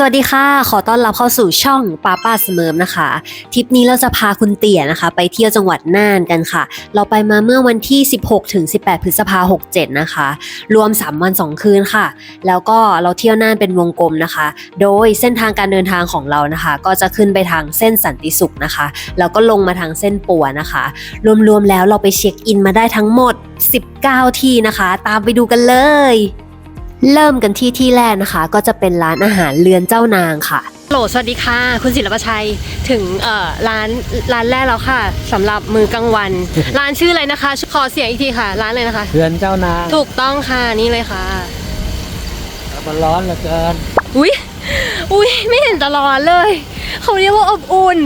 สวัสดีค่ะ ขอต้อนรับเข้าสู่ช่องป้าป้าเสมิมนะคะ ทริปนี้เราจะพาคุณเตี่ยนะคะ ไปเที่ยวจังหวัดน่านกันค่ะ เราไปมาเมื่อวันที่ 16ถึง18 พฤษภาคม67นะคะ รวม 3 วัน 2 คืนค่ะ แล้วก็เราเที่ยวน่านเป็นวงกลมนะคะ โดยเส้นทางการเดินทางของเรานะคะ ก็จะขึ้นไปทางเส้นสันติสุขนะคะ แล้วก็ลงมาทางเส้นปัวนะคะ รวมๆแล้วเราไปเช็คอินมาได้ทั้งหมด 19 ที่นะคะ ตามไปดูกันเลย เริ่มกันที่ที่แรกนะคะ ก็จะเป็นร้านอาหารเรือนเจ้านางค่ะโหลสวัสดีค่ะ คุณศิลปชัยถึงเอ่อร้านร้านแรกแล้วค่ะสำหรับมือกลางวัน ร้านชื่ออะไรนะคะขอเสียงอีกทีค่ะ ร้านเลยนะคะ เรือนเจ้านางถูกต้องค่ะนี่เลยค่ะมันร้อนเหลือเกินอุ้ยอุ้ยไม่เห็นจะร้อนเลย เขาเรียกว่าอบอุ่น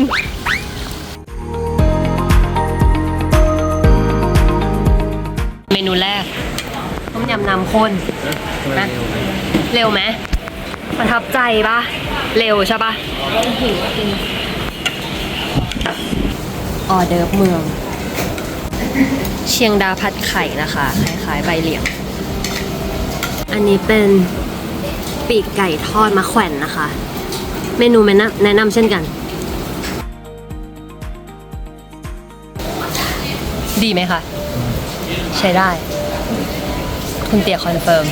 เมนูแรกต้ มยำน้ำข้นนะเร็วไหมประทับใจปะเร็วใช่ปะออเดิร์ฟเมือง เชียงดาผัดไข่นะคะคล้ายๆใบเหลียง อันนี้เป็นปีกไก่ทอดมะแขวนนะคะ เมนูแนะนำแนะนำเช่นกัน ดีไหมคะ ใช้ได้ คุณเตียคอนเฟิร์ม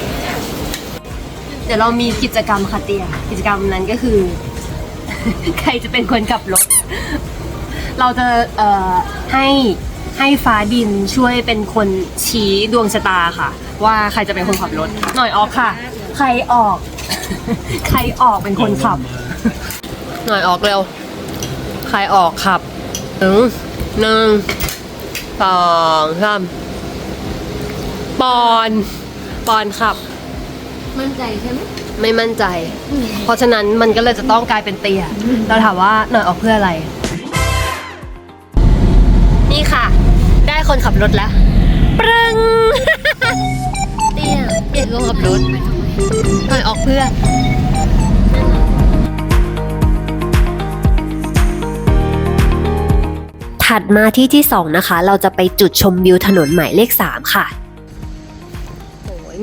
เดี๋ยวเรามีกิจกรรมค่ะเตีย กิจกรรมนั้นก็คือ ใครจะเป็นคนขับรถ เราจะเอ่อให้ให้ฟ้าดินช่วยเป็นคนชี้ดวงชะตาค่ะ ว่าใครจะเป็นคนขับรถ หน่อยออกค่ะ ใครออก ใครออกเป็นคนขับ หน่อยออกเร็ว ใครออกขับหนึ่งหนึ่งสองสามปอน ปอนขับ มั่นใจใช่ไหมไม่มั่นใจ เพราะฉะนั้นมันก็เลยจะต้องกลายเป็นเตียเราถามว่าหน่อยออกเพื่ออะไร นี่ค่ะ ได้คนขับรถแล้วปรึงเตียเปลี่ยนคนขับรถหน่อยออกเพื่อถัดมาที่ที่ 2 นะคะ เราจะไปจุดชมวิวถนนหมายเลข 3 ค่ะโอ้ย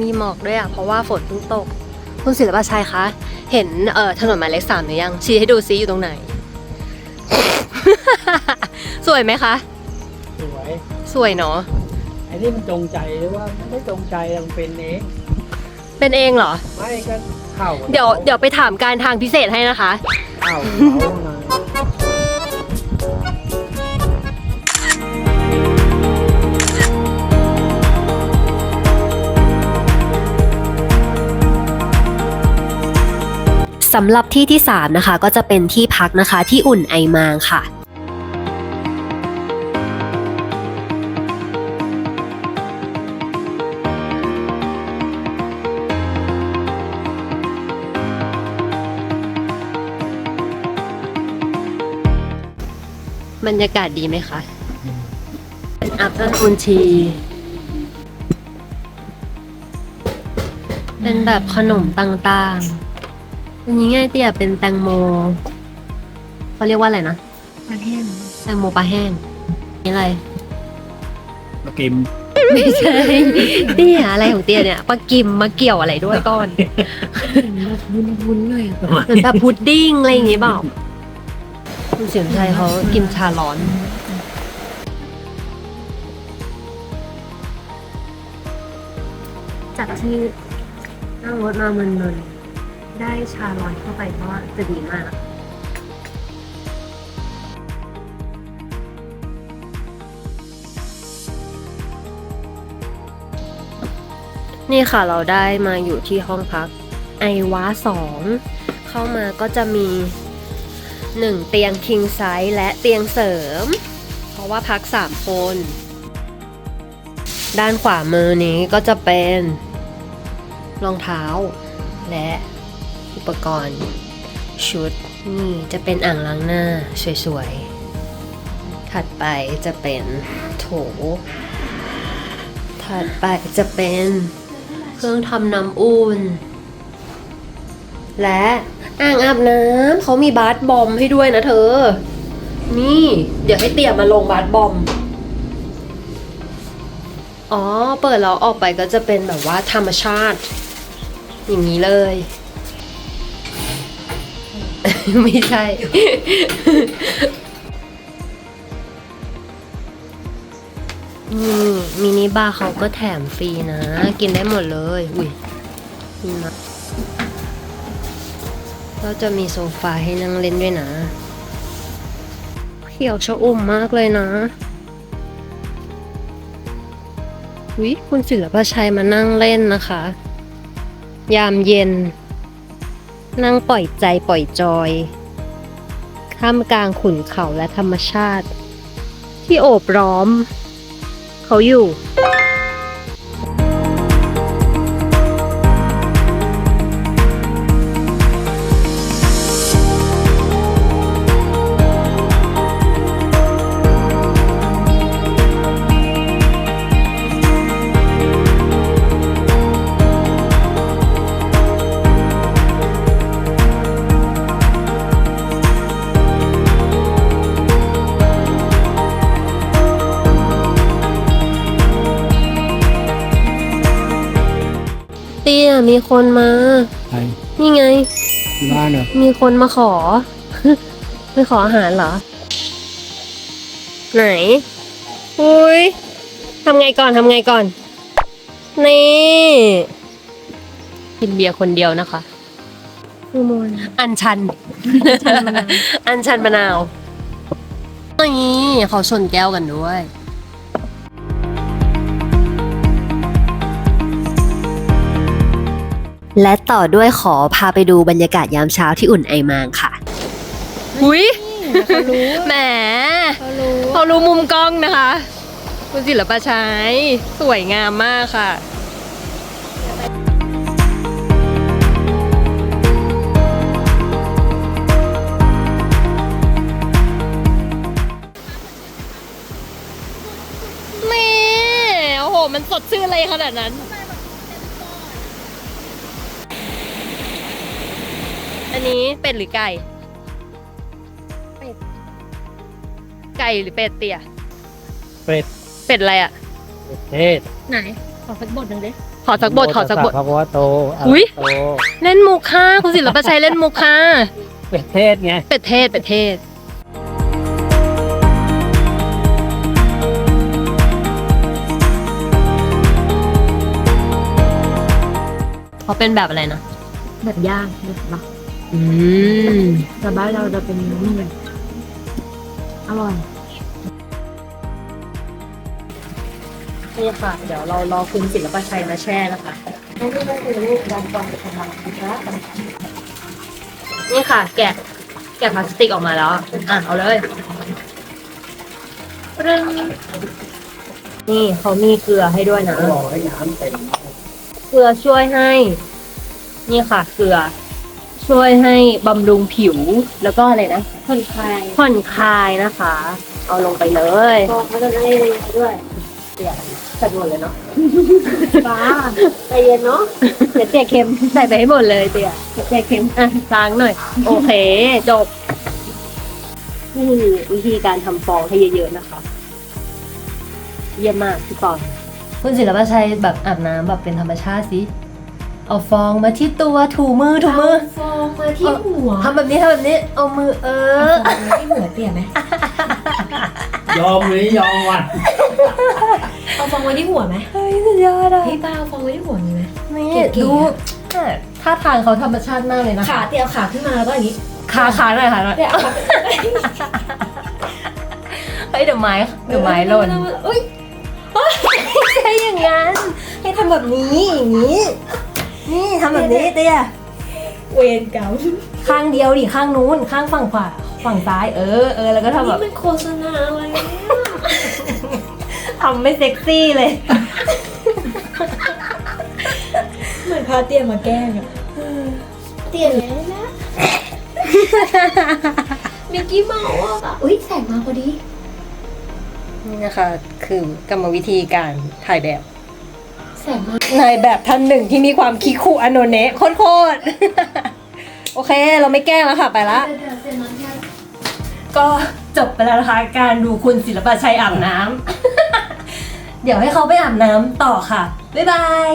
มีหมอกด้วยอะ เพราะว่าฝนเพิ่งตก คุณศิลปชัยคะ เห็นเอ่อถนนหมายเลขสามหรือยัง ชี้ให้ดูซิอยู่ตรงไหน สวยไหมคะ สวยสวยเนาะ ไอ้นี่มันจงใจหรือว่าไม่ได้จงใจมันเป็นเองเป็นเองเหรอ ไม่ก็เข่าเดี๋ยวเดี๋ยวไปถามการทางพิเศษให้นะคะ เข่าเขามา สำหรับที่ที่ 3 นะคะ ก็จะเป็นที่พักนะคะที่อุ่นไอมางค่ะบรรยากาศดีไหมคะอัพเด o นทีเป็นแบบขนมต่างๆ อันนี้ง่ายเตี่ยเป็นแตงโมเขาเรียกว่าอะไรนะประเทศแตงโมปลาแห้งนี่อะไรมากิมไม่ใช่เตี้ยอะไรของเตี้ยเนี่ยปลากิมมาเกี่ยวอะไรด้วยก่อนวุ้นวุ้นๆเลยอะเหมือนแบบพุดดิ้งอะไรอย่างงี้เปล่าคุณเสียงไทยเขากินชาร้อนจากที่นั่งรถมาเมินๆ ได้ชาร้อนเข้าไปก็จะดีมาก นี่ค่ะเราได้มาอยู่ที่ห้องพักไอวาสองเข้ามาก็จะมีหนึ่งเตียง king size และเตียงเสริม เพราะว่าพัก 3 คน ด้านขวามือนี้ก็จะเป็น รองเท้าและ ปกรณ์ ชุดนี่จะเป็นอ่างล้างหน้าสวยๆ ถัดไปจะเป็นโถ ถัดไปจะเป็นเครื่องทำน้ำอุ่น และอ่างอาบน้ำเขามีบาร์บอมให้ด้วยนะเธอ นี่ เดี๋ยวให้เตี่ยมาลงบาร์บอมอ๋อ เปิดแล้วออกไปก็จะเป็นแบบว่าธรรมชาติ อย่างนี้เลย ไม่ใช่มมินิบาร์เขาก็แถมฟรีนะ กินได้หมดเลย อุ้ยนี่นะก็จะมีโซฟาให้นั่งเล่นด้วยนะ เขียวชะอุ่มมากเลยนะวิคุณศิลปชัยมานั่งเล่นนะคะ ยามเย็น นั่งปล่อยใจปล่อยจอย ข้ามกลางขุนเขาและธรรมชาติ ที่โอบล้อม เขาอยู่ มีคนมา ใครนี่ไง ที่บ้านเหรอมีคนมาขอ ไปขออาหารเหรอ ไหนอุ้ยทำไงก่อนทำไงก่อน นี่ กินเบียร์คนเดียวนะคะ คือมนอันชัน อันชันมะนาวนี่เขาชนแก้วกันด้วย และต่อด้วยขอพาไปดูบรรยากาศยามเช้าที่อุ่นไอมางค่ะ หุยเขารู้แหมเขารู้เขารู้มุมกล้องนะคะ คุณศิลปชัยสวยงามมากค่ะนี่โอ้โห มันสดชื่นอะไรขนาดนั้น อันนี้เป็ดหรือไก่ เป็ด ไก่หรือเป็ดเตี่ย เป็ดเป็ดอะไรอะ เทศไหน ขอสักบทหนึ่งดิขอสักบทขอสักบท พระวะโตอะอุ๊ย โตเล่นมุกค่ะคุณศิลปชัยเล่นมุกค่ะ เป็ดเทศไงเป็ดเทศเป็ดเทศ เขาเป็นแบบอะไรนะ แบบย่างแบบบัก อืมแต่บ้านเราจะเป็นนี่เลยอร่อยนี่ค่ะ เดี๋ยวเรารอคุณศิลปชัยมาแช่นะคะไม่ได้คือลูกดำฟองเป็นธรรมดานี่ค่ะ แกะ แกะพลาสติกออกมาแล้วอะเอาเลยปรึ้งนี่เขามีเกลือให้ด้วยนะรอให้น้ำเต็มเกลือช่วยให้ นี่ค่ะ เกลือ ช่วยให้บำรุงผิวแล้วก็อะไรนะผ่อนคลายผ่อนคลายนะคะ เอาลงไปเลยฟองเขาจะได้ด้วยใส่หมดเลยเนาะฟ้าใจเย็นเนาะเดี๋ยวเจ๊เค็มใส่ไปให้หมดเลยเตี๋ยเดี๋ยวเจ๊เค็มอะล้างหน่อย โอเคจบนี่คือวิธีการทำฟองให้เยอะๆนะคะ เยี่ยมมากพี่ปอนคุณศิลปชัยแบบอาบน้ำแบบเป็นธรรมชาติสิ เอาฟองมาที่ตัวถูมือถูมือฟองมาที่หัวทำแบบนี้ทำแบบนี้ เอามือเออฟองมาที่หัวเตี่ยไหมยอมหรือยอมวันเอาฟองไว้ที่หัวไหมเฮ้ยสุดยอดอะพี่ป้าเอาฟองไว้ที่หัวมีไหมนี่เก๋ๆดูท่าทางเขาธรรมชาติมากเลยนะขาเตี่ยเอาขาขึ้นมาแล้วก็อย่างนี้ขาขาหน่อยขาหน่อยเตี่ยเอาขาเฮ้ยเดี๋ยวไม้เดี๋ยวไม้หล่นเอ้ยไม่ใช่อย่างนั้นให้ทำแบบนี้อย่างนี้ นี่ทำแบบนี้เตี้ยเวรกรรมข้างเดียวดิข้างนู้น ข้างฝั่งขวาฝั่งซ้าย เออเออแล้วก็ทำแบนี่บมันโฆษณาอะไรเนี่ยทำไม่เซ็กซี่เลย เหมือนพาเตี่ยมาแกล้งอะเตี่ยแล้วนะ มิกกี้เมาส์อะแบบอุ้ยแสงมาพอดี นี่นะคะคือกรรมวิธีการถ่ายแบบ แสงมานายแบบท่านหนึ่งที่มีความคิคุอโนเนะโคตรๆ โอเค เราไม่แกล้งแล้วค่ะไปละ เดี๋ยวเสร็จแล้วแค่ก็จบไปแล้วนะคะการดูคุณศิลปชัยอาบน้ำ เดี๋ยวให้เขาไปอาบน้ำต่อค่ะ บ๊ายบาย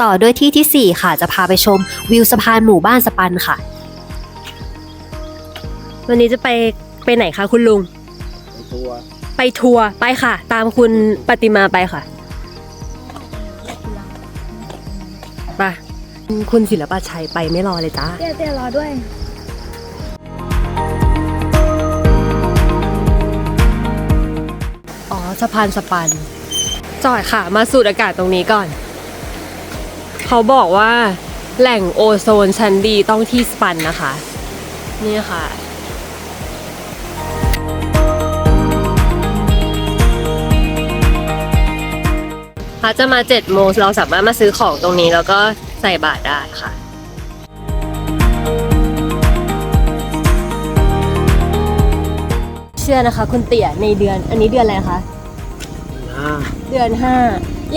ต่อด้วยที่ทีสี่ 4 ค่ะจะพาไปชมวิวสะพานหมู่บ้านสปันค่ะ วันนี้จะไป ไปไหนคะคุณลุง ตัวไปทัวร์ไปค่ะ ตามคุณปฏิมาไปค่ะไปคุณศิลปะชัยไปไม่รอเลยจ้า เตี้ยเตี้ยรอด้วย อ๋อสะพานสปัน จอดค่ะ มาสูดอากาศตรงนี้ก่อน เขาบอกว่าแหล่งโอโซนชั้นดีต้องที่สปันนะคะ นี่ค่ะ พระจะมา7โมงเราสามารถมาซื้อของตรงนี้ แล้วก็ใส่บาตรได้ค่ะเชื่อนะคะคุณเตี่ยในเดือนอันนี้เดือนอะไรคะอ่าเดือนห้า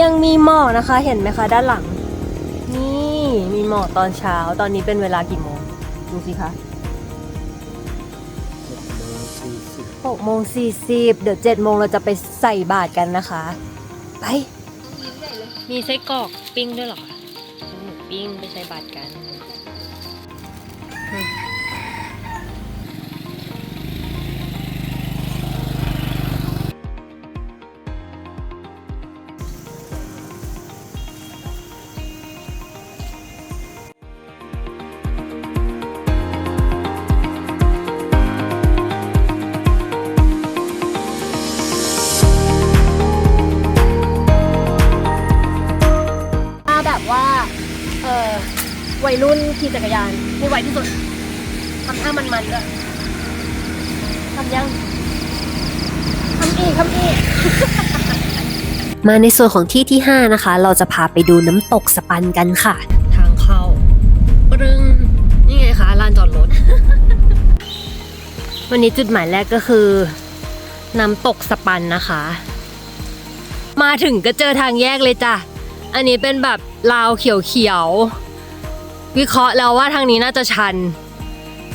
ยังมีหมอกนะคะเห็นไหมคะด้านหลัง นี่มีหมอกตอนเช้าตอนนี้เป็นเวลากี่โมงดูสิคะสี่สิบหกโมงสี่สิบเดี๋ยวเจ็ดโมงเราจะไปใส่บาตรกันนะคะ ไป มีไส้กรอกปิ้งด้วยหรอหมูปิ้งไปใส่บาตรกัน เออวัยรุ่นขี่จักรยานให้ไวที่สุดทำท่ามันๆด้วยทำยังทำอีกทำอีก มาในส่วนของที่ที่ 5 นะคะ เราจะพาไปดูน้ำตกสปันกันค่ะ ทางเข้าปรึงนี่ไงคะลานจอดรถ วันนี้จุดหมายแรกก็คือน้ำตกสปันนะคะ มาถึงก็เจอทางแยกเลยจ้ะ อันนี้เป็นแบบราวเขียวๆ วิเคราะห์แล้วว่าทางนี้น่าจะชัน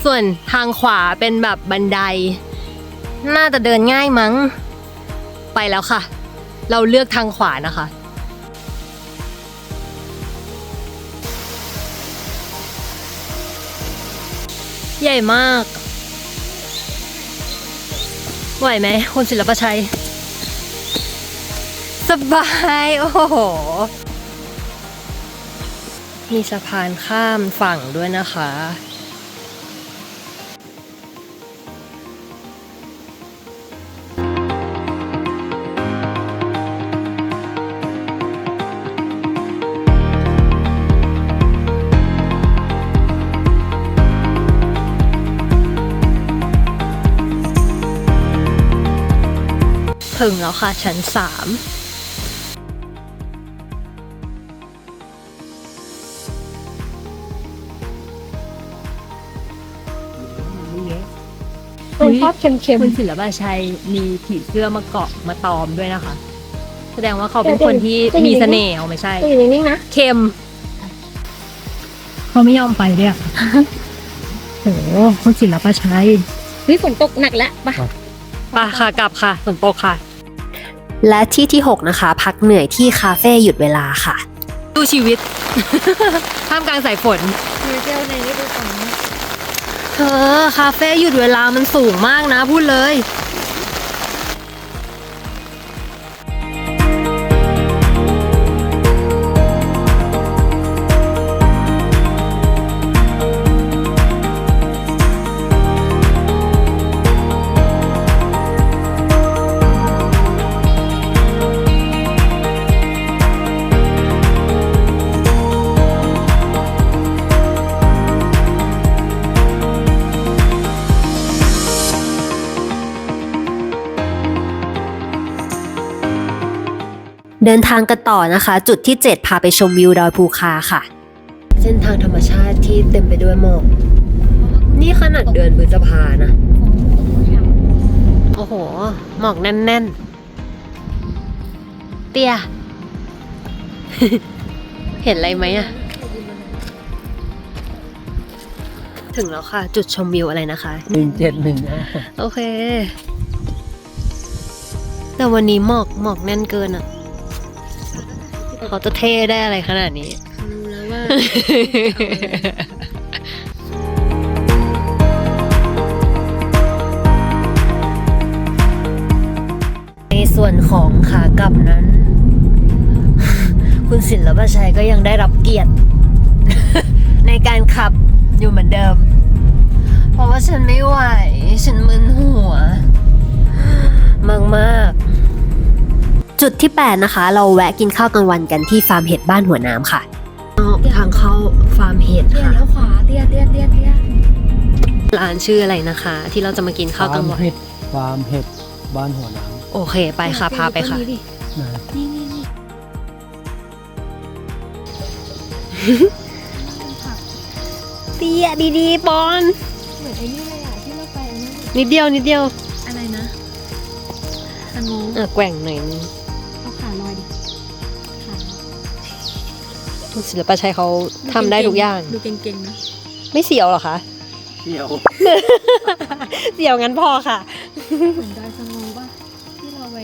ส่วนทางขวาเป็นแบบบันได น่าจะเดินง่ายมั้ง ไปแล้วค่ะ เราเลือกทางขวานะคะใหญ่มาก ไหวไหมคุณศิลปชัย สบาย โอ้โห มีสะพานข้ามฝั่งด้วยนะคะ ถึงแล้วค่ะชั้น 3 ทอดเค็มคุณศิลปชัยมีผีเสื้อมาเกาะมาตอมด้วยนะคะ แสดงว่าเขาเป็นคนที่มีเสน่ห์ไม่ใช่ๆอยู่นิ่งนะ เค็มเขาไม่ยอมไปเนี่ยโอ้โหคุณศิลปชัยเฮ้ยฝนตกหนักแล้วปะปะค่ะกลับค่ะฝนตกค่ะ และที่ที่ 6 นะคะ พักเหนื่อยที่คาเฟ่หยุดเวลาค่ะ ดูชีวิตท่ามกลางสายฝนดูเที่ยวในฤดูฝน เธอคาเฟ่หยุดเวลามันสูงมากนะพูดเลย เดินทางกันต่อนะคะ จุดที่ 7 พาไปชมวิวดอยภูคาค่ะ เส้นทางธรรมชาติที่เต็มไปด้วยหมอก นี่ขนาดเดือนพฤษภานะ โอ้โห หมอกแน่น ๆ เตี้ย เห็นอะไรไหมอะ ถึงแล้วค่ะ จุดชมวิวอะไรนะคะ หนึ่งเจ็ดหนึ่งนะโอเค แต่วันนี้หมอกหมอกแน่นเกินอะ เขาจะเท่ได้อะไรขนาดนี้คือในส่วนของขากลับนั้น คุณศิลปชัยก็ยังได้รับเกียรติ ในการขับอยู่เหมือนเดิม เพราะว่าฉันไม่ไหว ฉันมึนหัวมากมาก จุดที่ 8 นะคะ เราแวะกินข้าวกลางวันกันที่ฟาร์มเห็ดบ้านหัวน้ำค่ะๆทางเข้าฟาร์มเห็ดเตี้ยค่ะแล้วขวาเตี้ยเตี้ยเตี้ยเตี้ยร้านชื่ออะไรนะคะ ที่เราจะมากินข้าวกลางวันเห็ดฟาร์มเห็ดบ้านหัวน้โอเค ไปค่ะ พาไปค่ะำนะนี่นี่นี่เตี้ยดีๆปอน เหมือนไอ้นี่เลยอะที่เราไปอันนั้นนิดเดียวนิดเดียว อะไรนะสงูอะแกว่งหน่อยนึง ศิลปชัยเขาทำได้ทุกอย่าง ดูเก่งๆนะไม่เสียวเหรอคะ เที่ยวเสียวงั้นพอค่ะ เหมือนดอยสงูป่ะที่เราไป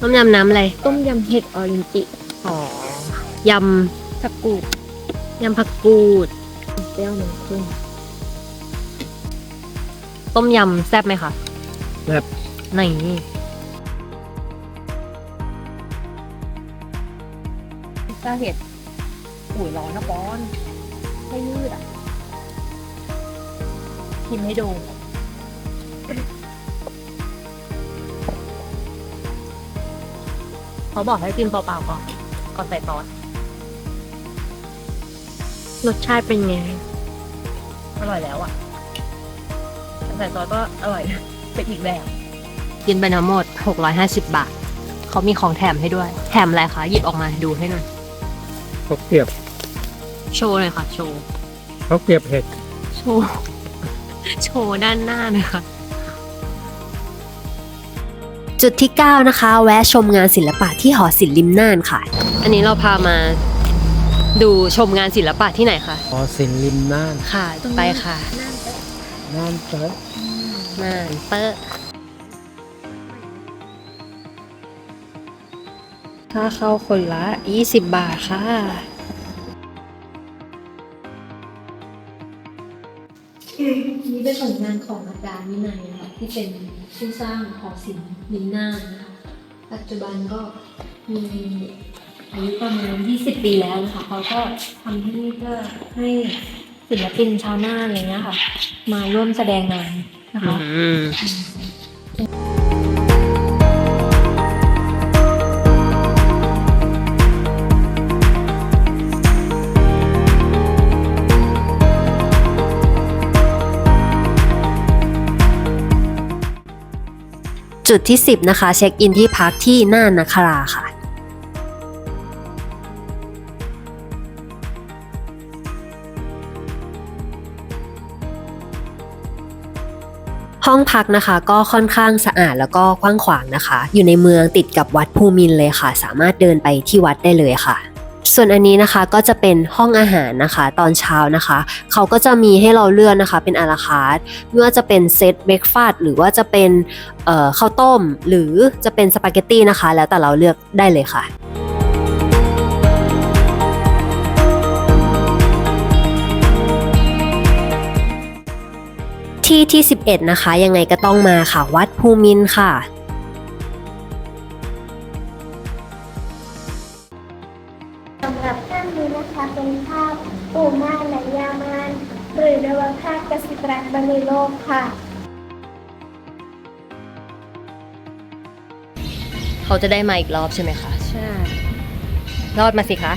ต้มยำน้ำอะไร ต้มยำเห็ดออรินจิอ๋อ ยสักกูดำยำผักกูดเปรี้ยวหนึ่งครึ่งต้มยำแซ่บไหมคะแบบไหนพิซซ่าเห็ดอุ้ยร้อนนะปอนไม่ยืดอะชิมให้ดูเขาบอกให้กินเปล่าๆก่อนก่อนใส่ซอส รสชาติเป็นไง อร่อยแล้วอะใส่ซอสก็อร่อยเป็นอีกแบบกินไปทั้งหมด 650 บาท เขามีของแถมให้ด้วย แถมอะไรคะ หยิบออกมาดูให้หน่อย ข้าวเกรียบโชว์เลยค่ะ โชว์ ข้าวเกรียบเห็ดโชว์ โชว์ด้านหน้าเลยค่ะจุดที่ 9 นะคะ แวะชมงานศิลปะที่หอศิลป์ริมน่านค่ะ อันนี้เราพามา ดูชมงานศิลปะที่ไหนคะพอสินริมน่านค่ะ ไปค่ะน่านเตอะน่านเตอะค่าเข้าคนละ 20 บาทค่ะ นี่เป็นผลงานของอาจารย์วินัยนะคะที่เป็นผู้สร้างหอศิลป์ลินน่านนะคะปัจจุบันก็มี อายุประมาณ 20 ปีแล้วนะคะเขาก็ทำที่นี่เพื่อให้ศิลปินชาวน่านอะไรเงี้ยค่ะ มาร่วมแสดงงานนะคะ จุดที่ 10 นะคะ เช็คอินที่พักที่น่านนคราค่ะ ห้องพักนะคะก็ค่อนข้างสะอาดแล้วก็กว้างขวางนะคะ อยู่ในเมืองติดกับวัดภูมินเลยค่ะ สามารถเดินไปที่วัดได้เลยค่ะ ส่วนอันนี้นะคะก็จะเป็นห้องอาหารนะคะ ตอนเช้านะคะ เขาก็จะมีให้เราเลือกนะคะ เป็นอาราคาร์ทไม่ว่าจะเป็นเซตเบรกฟาสต์หรือว่าจะเป็นข้าวต้ม หรือจะเป็นสปาเกตตี้นะคะ แล้วแต่เราเลือกได้เลยค่ะ ที่ที่ 11 นะคะ ยังไงก็ต้องมาค่ะ วัดภูมินทร์ค่ะสำหรับภาพนี้นะคะเป็นภาพปูม่านและยามานหรือเรียกว่าภาพกสิกรันบรรโลกค่ะ เขาจะได้มาอีกรอบใช่ไหมคะ ใช่ รอดมาสิคะ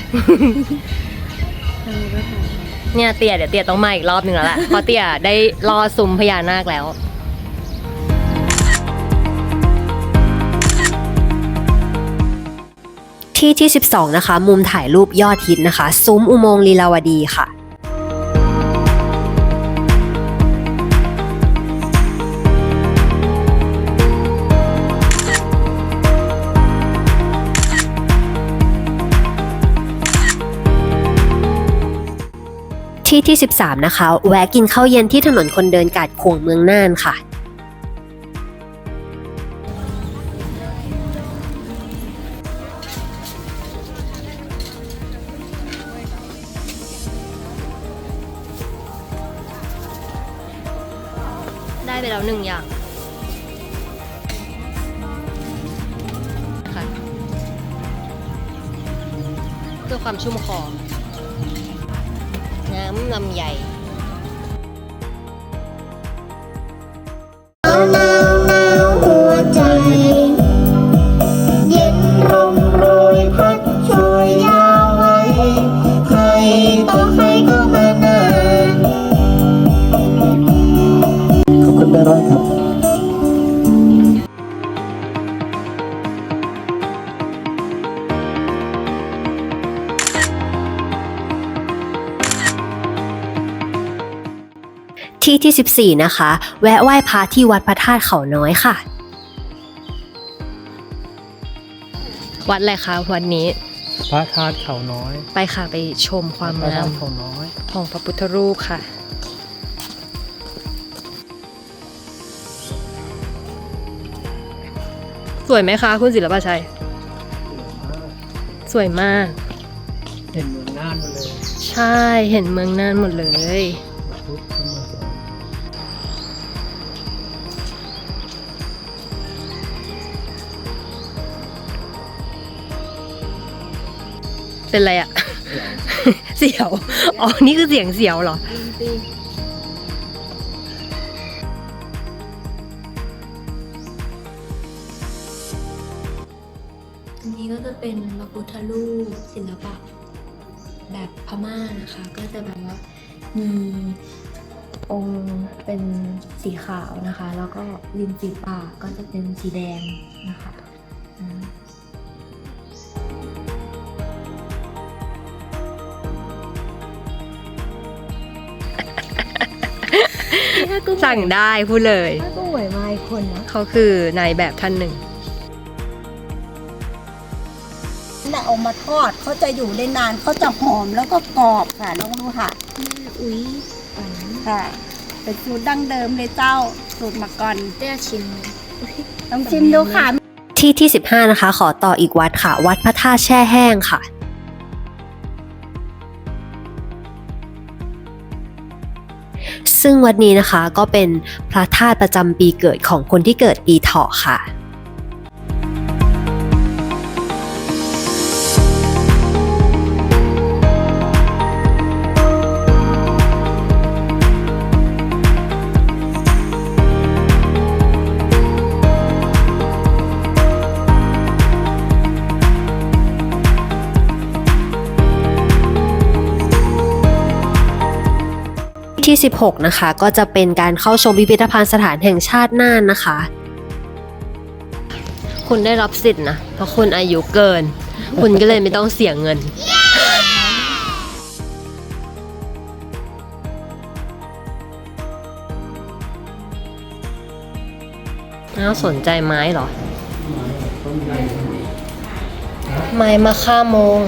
เนี่ยเตี่ยเดี๋ยวเตี่ยต้องมาอีกรอบหนึ่งแล้วแหละเพราะเตี่ยได้รอซุ้มพญานาคแล้ว ที่ที่ 12 นะคะ มุมถ่ายรูปยอดฮิตนะคะ ซุ้มอุโมงค์ลีลาวดีค่ะ ที่ที่ 13 นะคะ แวะกินข้าวเย็นที่ถนนคนเดินกาดขวงเมืองน่านค่ะ ได้ไปแล้วหนึ่งอย่างค่ะเพื่อความชุ่มคอ น้ำ ที่ที่ 14 นะคะ แวะไหว้พระที่วัดพระธาตุเขาน้อยค่ะ วัดอะไรคะวันนี้ พระธาตุเขาน้อยไปค่ะไปชมความพระงาธามตุเขาน้อย ของพระพุทธรูปค่ะ สวยไหมคะ คุณศิลปชัย สวยมาก เห็นเมืองน่านมาเลย ใช่เห็นเมืองน่านหมดเลย เป็นไรอะเสียว อ๋อ นี่คือเสียงเสียวเหรอ อันนี้ก็จะเป็นพระพุทธรูปศิลปะ แบบพม่านะคะ ก็จะแบบว่ามีองค์เป็นสีขาวนะคะ แล้วก็ริมฝีปากก็จะเป็นสีแดงนะคะ อืมสั่งได้พูดเลยถ้าก็หวยมาอีกคนนะเขาคือนายแบบท่านหนึ่งน่ะเอามาทอดเขาจะอยู่ได้นานเขาจะหอมแล้วก็กรอบค่ะลองดูค่ะอุ๊ยฝันค่ะเป็นสูตรดั้งเดิมเลยเจ้าสูตรมาก่อนเรียกชิมลองชิมดูค่ะที่ที่ 15 นะคะ ขอต่ออีกวัดค่ะ วัดพระธาตุแช่แห้งค่ะ ซึ่งวัดนี้นะคะก็เป็นพระธาตุประจำปีเกิดของคนที่เกิดปีเถาะค่ะ ที่ 16 นะคะ ก็จะเป็นการเข้าชมพิพิธภัณฑ์สถานแห่งชาติน่านนะคะ คุณได้รับสิทธิ์นะ เพราะคุณอายุเกิน คุณก็เลยไม่ต้องเสียเงินอ้าสนใจไม้เหรอ ไม้มาค่าโมง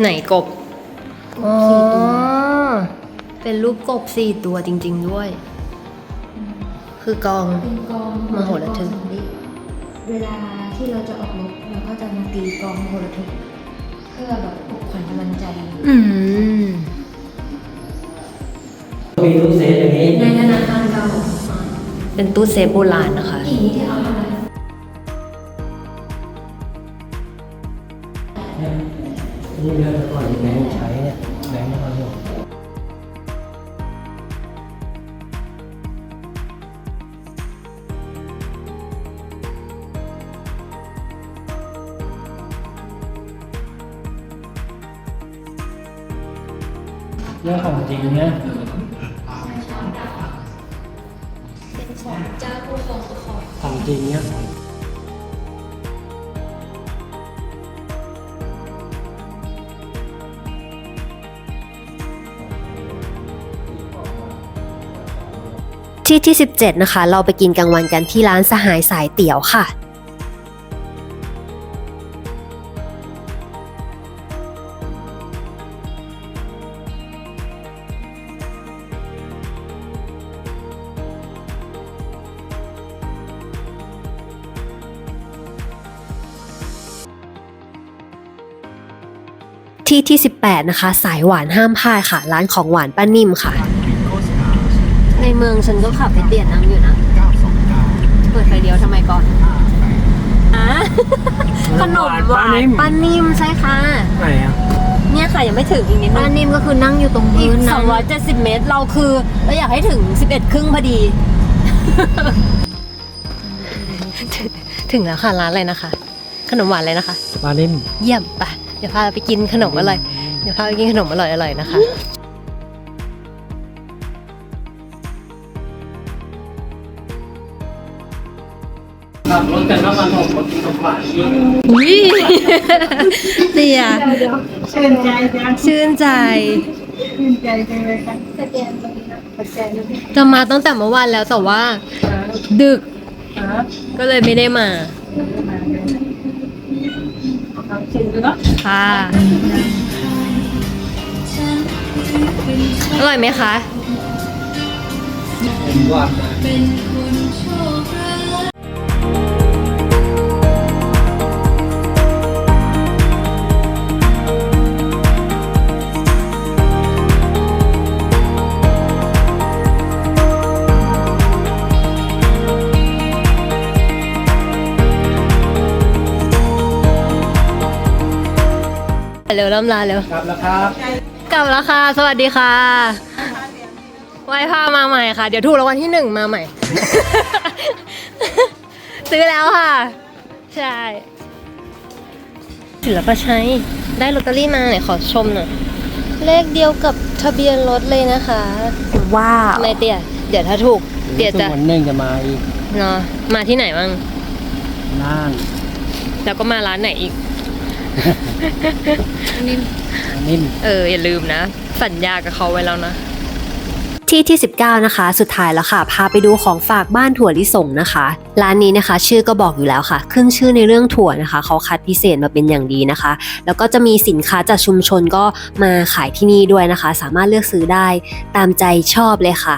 ไม่ต้นใหญ่ไหนกบอ๋อเป็นรูปกบสี่ตัวจริง ๆ ด้วย คือกอง เป็นกองมโหระทึกกองสำริดเวลาที่เราจะออกรบเราก็จะมาตีกองมโหระทึก เพื่อแบบปลุกขวัญกำลังใจ อืมมีตู้เซฟอย่างนี้ในธนาคารเก่าเป็นตู้เซฟโบราณนะคะผีที่เอา อะไรนี่เที่ที่ 17 นะคะ เราไปกินกลางวันกันที่ร้านสหายสายเตี๋ยวค่ะที่ที่ 18 นะคะ สายหวานห้ามพลาดค่ะ ร้านของหวานป้านิ่มค่ะ เมืองฉันก็ขับไปเตียนนั่งอยู่นะ เปิดไฟเดียวทำไมก่อนอะขนมหวานป้านิ่มใช่ค่ะ ไหนอะ เนี่ยค่ะยังไม่ถึงอีกนิดนึบ้านงนิ่มก็คือนั่งอยู่ตรงอีพื้กนนั้น270 เมตร เราคือเราอยากให้ถึง 11 ครึ่งพอดี ถึงแล้วค่ะ ร้านอะไรนะคะ ขนมหวานเลยนะคะ ปลานิ่มเยี่ยมไปเดี๋ยวพาไปกินขนมอร่อย เดี๋ยวพาไปกินขนมอร่อยอร่อยๆนะคะ ขับรถกันนครปฐมรถกินขนมหวานอุ้ยเตียชื่นใจชื่นใจจะมาตั้งแต่เมื่อวานแล้วแต่ว่า ดึก ก็เลยไม่ได้มาค่ะ อร่อยไหมคะว่า เร็วเริ่มลาเร็วครับแล้วครับกลับแล้วค่ะ สวัสดีค่ะไหว้พามาใหม่ค่ะ เดี๋ยวถูกรางวัลที่หนึ่งมาใหม่ ซื้อแล้วค่ะ ใช่ศิลปชัยได้ลอตเตอรี่มาไหนขอชมหน่อยเลขเดียวกับทะเบียนรถเลยนะคะ ว้าวทำไมเตี่ยเดี๋ยวถ้าถูก เดี๋ยวจะวันหนึ่งจะมาอีกเนาะมาที่ไหนบ้างน่านแล้วก็มาร้านไหนอีก นิ่มเออ อย่าลืมนะ สัญญากับเขาไว้แล้วนะที่ที่ 19 นะคะ สุดท้ายแล้วค่ะ พาไปดูของฝากบ้านถั่วลิสงนะคะ ร้านนี้นะคะ ชื่อก็บอกอยู่แล้วค่ะ ขึ้นชื่อในเรื่องถั่วนะคะ เขาคัดพิเศษมาเป็นอย่างดีนะคะ แล้วก็จะมีสินค้าจากชุมชนก็มาขายที่นี่ด้วยนะคะ สามารถเลือกซื้อได้ตามใจชอบเลยค่ะ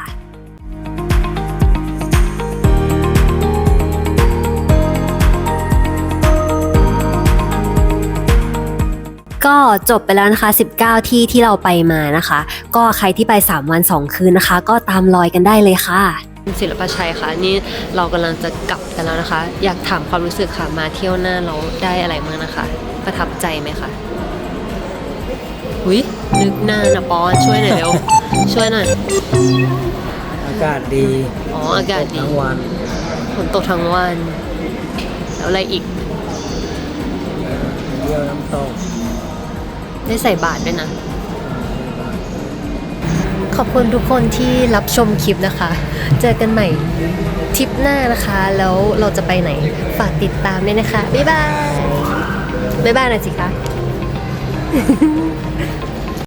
ก็จบไปแล้วนะคะ 19 ที่ที่เราไปมานะคะ ก็ใครที่ไป 3 วัน 2 คืนนะคะ ก็ตามรอยกันได้เลยค่ะศิลปชัยค่ะนี่เรากำลังจะกลับกันแล้วนะคะ อยากถามความรู้สึกค่ะมาเที่ยวหน้าเราได้อะไรบ้างนะคะ ประทับใจไหมคะหุยนึกหน้านะปอนช่วยหน่อยเร็วช่วยหน่อยอากาศดีอ๋ออากาศดีทั้งวันฝนตกทั้งวัน แล้วอะไรอีกเที่ยวน้ำตก ได้ใส่บาตรด้วยนะ ขอบคุณทุกคนที่รับชมคลิปนะคะ เจอกันใหม่ทริปหน้านะคะ แล้วเราจะไปไหน ฝากติดตามด้วยนะคะ บ๊ายบาย บ๊ายบายนะจิคะ